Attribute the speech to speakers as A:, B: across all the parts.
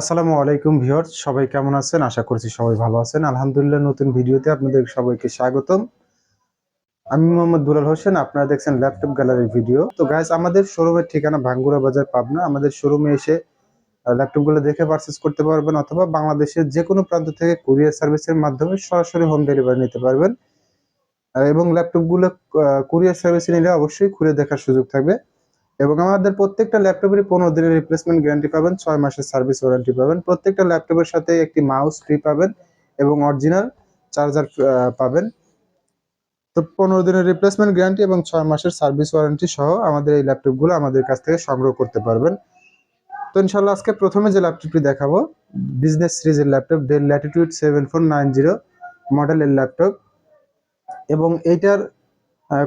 A: আসসালামু আলাইকুম ভিউয়ার্স, সবাই কেমন আছেন? আশা করছি সবাই ভালো আছেন। আলহামদুলিল্লাহ, নতুন ভিডিওতে আপনাদের সবাইকে স্বাগতম। আমি মোহাম্মদ দুলাল হোসেন, আপনারা দেখছেন ল্যাপটপ গ্যালারির ভিডিও। তো গাইস আমাদের শোরুমের ঠিকানা ভাঙ্গুরা বাজার পাবনা। আমাদের শোরুমে এসে ল্যাপটপগুলো দেখে পারচেস করতে পারবেন অথবা বাংলাদেশের যে কোনো প্রান্ত থেকে কুরিয়ার সার্ভিসের মাধ্যমে সরাসরি হোম ডেলিভারি নিতে পারবেন। এবং ল্যাপটপগুলো কুরিয়ার সার্ভিসে নিলে অবশ্যই খুলে দেখার সুযোগ থাকবে। এবং আমাদের প্রত্যেকটা ল্যাপটপেরই পনেরো দিনের রিপ্লেসমেন্ট গ্যারান্টি পাবেন, ছয় মাসের সার্ভিস ওয়ারেন্টি পাবেন। প্রত্যেকটা ল্যাপটপের সাথে একটি মাউস ফ্রি পাবেন এবং অরিজিনাল চার্জার পাবেন। তো পনেরো দিনের রিপ্লেসমেন্ট গ্যারান্টি এবং ছয় মাসের সার্ভিস ওয়ারেন্টি সহ আমাদের এই ল্যাপটপগুলো আমাদের কাছ থেকে সংগ্রহ করতে পারবেন। তো ইনশাল্লাহ আজকে প্রথমে যে ল্যাপটপটি দেখাবো বিজনেস সিরিজের laptop Dell latitude seven four nine zero মডেলের ল্যাপটপ। এবং এইটার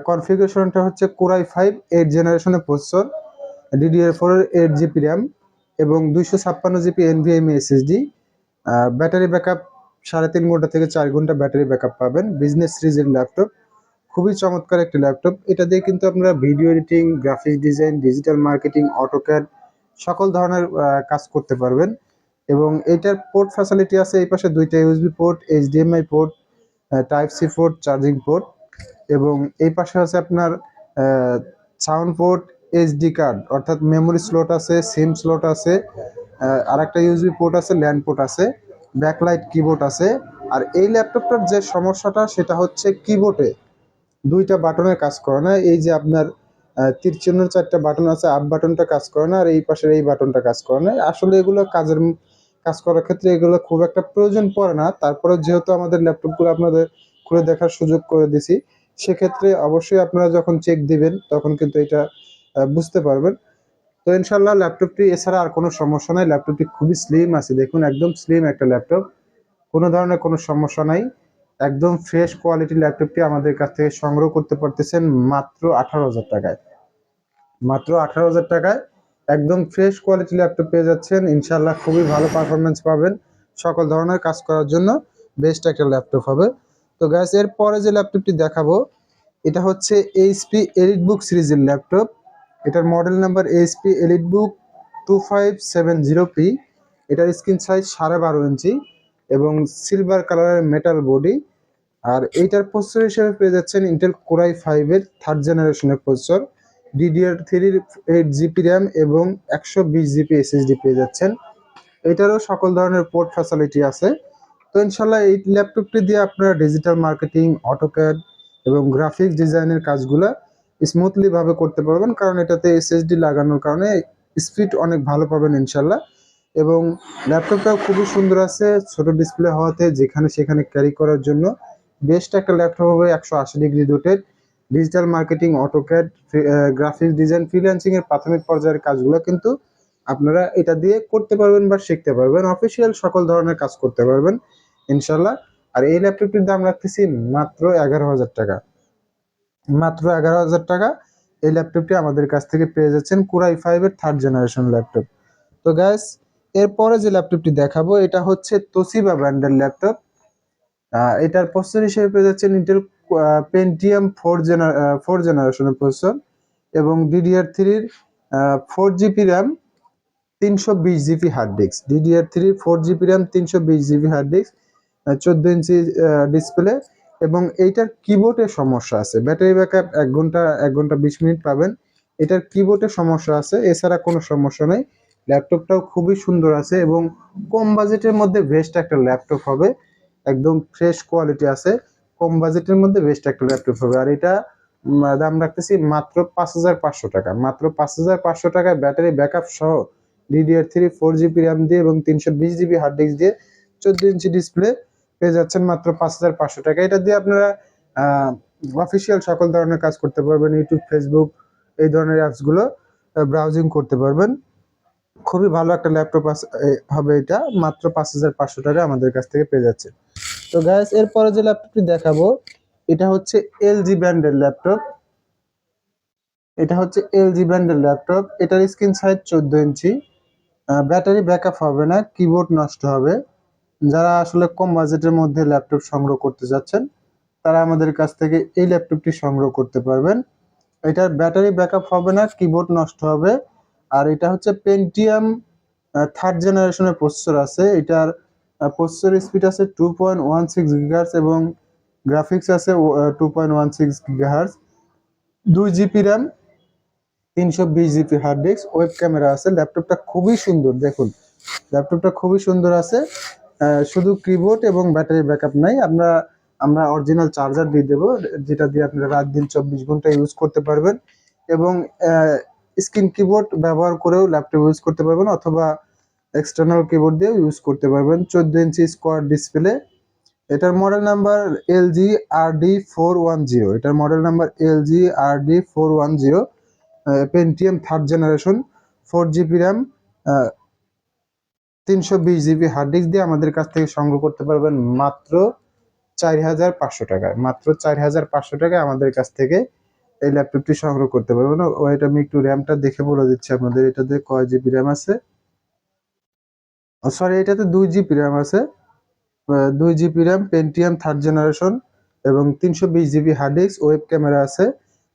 A: কনফিগারেশনটা হচ্ছে কোরাই ফাইভ এইট জেনারেশনের প্রসেসর ডিডিআর ফোর এর এইট জিবি র্যাম এবং দুইশো ছাপ্পান্ন GB NVMe SSD battery backup সাড়ে তিন ঘণ্টা থেকে চার ঘণ্টা ব্যাটারি ব্যাকআপ পাবেন। বিজনেস সিরিজের ল্যাপটপ খুবই চমৎকার একটি ল্যাপটপ এটা দিয়ে কিন্তু আপনারা video editing graphics design digital marketing AutoCAD সকল ধরনের কাজ করতে পারবেন। এবং এটার পোর্ট ফ্যাসিলিটি আছে এই পাশে দুইটা USB port HDMI port type C port charging port এবং এই পাশে আছে আপনার সাউন্ড পোর্ট এইচডি কার্ড অর্থাৎ মেমোরি স্লট আছে সিম স্লট আছে আর একটা ইউএসবি পোর্ট আছে ল্যান্ড পোর্ট আছে ব্যাকলাইট কিবোর্ড আছে আর এই ল্যাপটপটার যে সমস্যাটা সেটা হচ্ছে কিবোর্ডে দুইটা বাটনের কাজ করে না এই যে আপনার আহ, তীর চিহ্ন চারটা বাটন আছে আপ বাটনটা কাজ করে না আর এই পাশের এই বাটনটা কাজ করে না আসলে এগুলো কাজের কাজ করার ক্ষেত্রে এগুলো খুব একটা প্রয়োজন পড়ে না তারপরে যেহেতু আমাদের ল্যাপটপগুলো আপনাদের খুলে দেখার সুযোগ করে দিছি সেক্ষেত্রে অবশ্যই আপনারা যখন চেক দিবেন, তখন কিন্তু এটা বুঝতে পারবেন। তো ইনশাল্লাহ ল্যাপটপটি, এছাড়া আর কোনো সমস্যা নাই। ল্যাপটপটি খুবই স্লিম আছে। দেখুন, একদম স্লিম একটা ল্যাপটপ। কোনো ধরনের কোনো সমস্যা নাই। একদম ফ্রেশ কোয়ালিটির ল্যাপটপটি আমাদের কাছ থেকে সংগ্রহ করতে পারতেছেন মাত্র আঠারো হাজার টাকায়। মাত্র আঠারো হাজার টাকায় একদম ফ্রেশ কোয়ালিটি ল্যাপটপ পেয়ে যাচ্ছেন। ইনশাল্লাহ খুবই ভালো পারফরমেন্স পাবেন সকল ধরনের কাজ করার জন্য। বেস্ট একটা ল্যাপটপ হবে। তো গ্যাস এর পরে যে ল্যাপটপটি দেখাবো এটা হচ্ছে এইচপি এলিট বুক সিরিজের ল্যাপটপ। এটার model number HP elite book two five seven zero P এটার স্ক্রিন সাইজ সাড়ে বারো ইঞ্চি এবং সিলভার কালারের মেটাল বডি আর এইটার প্রসেসর হিসেবে পেয়ে যাচ্ছেন ইন্টেল কোরাই ফাইভের থার্ড জেনারেশনের প্রসেসর ডিডিআর থ্রির এইট জিবি র্যাম এবং একশো বিশ জিবি এসএসডি পেয়ে যাচ্ছেন। এটারও সকল ধরনের পোর্ট ফ্যাসিলিটি আছে। তো ইনশাল্লাহ এই ল্যাপটপটি দিয়ে আপনারা ডিজিটাল মার্কেটিং অটোক্যাড এবং গ্রাফিক্স ডিজাইনের কাজগুলো স্মুথলি ভাবে করতে পারবেন, কারণ এটাতে এসএসডি লাগানোর কারণে স্পিড অনেক ভালো পাবেন ইনশাল্লাহ। এবং ল্যাপটপটাও খুবই সুন্দর আছে, ছোট ডিসপ্লে হওয়াতে যেখানে সেখানে ক্যারি করার জন্য বেস্ট একটা ল্যাপটপ হবে একশো আশি degree rotated digital marketing AutoCAD graphics design freelancing এর প্রাথমিক পর্যায়ের কাজগুলো কিন্তু আপনারা এটা দিয়ে করতে পারবেন বা শিখতে পারবেন। অফিসিয়াল সকল ধরনের কাজ করতে পারবেন, ইনশাল্লাহ। আর এই ল্যাপটপটির দাম রাখতেছি মাত্র এগারো হাজার টাকা। মাত্র এগারো হাজার টাকা এই ল্যাপটপটি আমাদের কাছ থেকে পেয়ে যাচ্ছেন কুরাই ফাইভের থার্ড জেনারেশন ল্যাপটপ। তো গ্যাস এরপরে যে ল্যাপটপটি দেখাবো, এটা হচ্ছে তোসিবা ব্র্যান্ডের ল্যাপটপ। এটার প্রসেসর হিসেবে পেয়ে যাচ্ছেন ইন্টেল পেন্টিয়াম ফোর জেনার ফোর জেনারেশনের প্রসেসর এবং ডিডিআর থ্রির ফোর জিবি র্যাম তিনশো বিশ জিবি হার্ড ডিস্ক ডিডিআর থ্রির ফোর জিবি র্যাম তিনশো বিশ জিবি হার্ড ডিস্ক চোদ্দ ইঞ্চি ডিসপ্লে এবং এইটার কিবোর্ডের সমস্যা আছে। ব্যাটারি ব্যাকআপ এক ঘণ্টা এক ঘণ্টা বিশ মিনিট পাবেন। এটার কিবোর্ডের সমস্যা আছে, এছাড়া কোনো সমস্যা নেই। ল্যাপটপটাও খুবই সুন্দর আছে এবং কম বাজেটের মধ্যে বেস্ট একটা ল্যাপটপ হবে। একদম ফ্রেশ কোয়ালিটি আছে। কম বাজেটের মধ্যে বেস্ট একটা ল্যাপটপ হবে। আর এটা দাম রাখতেছি মাত্র পাঁচ হাজার পাঁচশো টাকা। মাত্র পাঁচ হাজার পাঁচশো টাকায় ব্যাটারি ব্যাকআপ সহ DDR three four GB RAM দিয়ে এবং তিনশো বিশ জিবি হার্ড ডিস্ক দিয়ে চোদ্দ ইঞ্চি ডিসপ্লে পেয়ে যাচ্ছেন মাত্র পাঁচ হাজার পাঁচশো টাকা। এটা দিয়ে আপনারা অফিসিয়াল সকল ধরনের কাজ করতে পারবেন। ইউটিউব ফেসবুক এই ধরনের অ্যাপসগুলো ব্রাউজিং করতে পারবেন। খুবই ভালো একটা ল্যাপটপ হবে এটা। মাত্র পাঁচ হাজার পাঁচশো টাকা আমাদের কাছ থেকে পেয়ে যাচ্ছে। তো গ্যাস এরপরে যে ল্যাপটপটি দেখাবো, এটা হচ্ছে এলজি ব্র্যান্ডের ল্যাপটপ এটা হচ্ছে এলজি ব্র্যান্ডের ল্যাপটপ এটার স্ক্রিন সাইজ চোদ্দ ইঞ্চি। ব্যাটারি ব্যাকআপ হবে না কিবোর্ড নষ্ট হবে। যারা আসলে কম বাজেটের মধ্যে ল্যাপটপ সংগ্রহ করতে যাচ্ছেন, তারা আমাদের কাছ থেকে এই ল্যাপটপটি সংগ্রহ করতে পারবেন। এটার ব্যাটারি ব্যাকআপ হবে না, কিবোর্ড নষ্ট হবে। আর এটা হচ্ছে পেন্টিয়াম থার্ড জেনারেশনের প্রসেসর আছে। এটার প্রসেসর স্পিড আছে two point one six gigahertz এবং গ্রাফিক্স আছে two point one six gigahertz দুই জিবি র্যাম তিনশো বিশ GB hard disk web camera আছে। ল্যাপটপটা খুবই সুন্দর, দেখুন। ল্যাপটপটা খুবই সুন্দর আছে। শুধু কিবোর্ড এবং ব্যাটারি ব্যাকআপ নাই, আমরা আমরা অরিজিনাল চার্জার দিয়ে দেবো, যেটা দিয়ে আপনারা রাত দিন চব্বিশ ঘণ্টা ইউজ করতে পারবেন এবং স্ক্রিন কিবোর্ড ব্যবহার করেও ল্যাপটপ ইউজ করতে পারবেন অথবা এক্সটার্নাল কিবোর্ড দিয়েও ইউজ করতে পারবেন। চোদ্দ ইঞ্চি স্কোয়ার ডিসপ্লে এটার model number L G R D four one zero এটার model number L G R D four one zero Pentium third generation four GB RAM তিনশো বিশ জিবি হার্ড ডিস্ক দিয়ে আমাদের কাছ থেকে সংগ্রহ করতে পারবেন মাত্র চার হাজার পাঁচশো টাকায়। মাত্র চার হাজার পাঁচশো টাকায় আমাদের কাছ থেকে এই ল্যাপটপটি সংগ্রহ করতে পারবেন। ওইটা আমি একটু র্যামটা দেখে বলে দিচ্ছি আপনাদের। এটাতে কয় জিবি র্যাম আছে? সরি এটাতে দুই জিবি র্যাম আছে। দুই GB RAM Pentium third generation এবং তিনশো বিশ GB hard disk web camera আছে।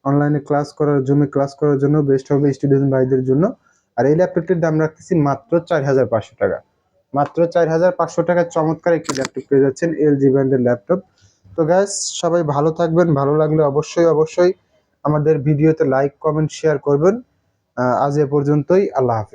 A: অনলাইনে ক্লাস করার জন্য ক্লাস করার জন্য বেস্ট হবে স্টুডেন্ট ভাইদের জন্য। আর এই ল্যাপটপটির দাম রাখতেছি মাত্র চার হাজার পাঁচশো টাকা। মাত্র চার হাজার পাঁচশো টাকার চমৎকার একটি ল্যাপটপ পেয়ে যাচ্ছেন এল জি ব্র্যান্ডের ল্যাপটপ তো গ্যাস সবাই ভালো থাকবেন, ভালো লাগলে অবশ্যই অবশ্যই আমাদের ভিডিওতে লাইক কমেন্ট শেয়ার করবেন। আজ এ পর্যন্তই, আল্লাহ হাফেজ।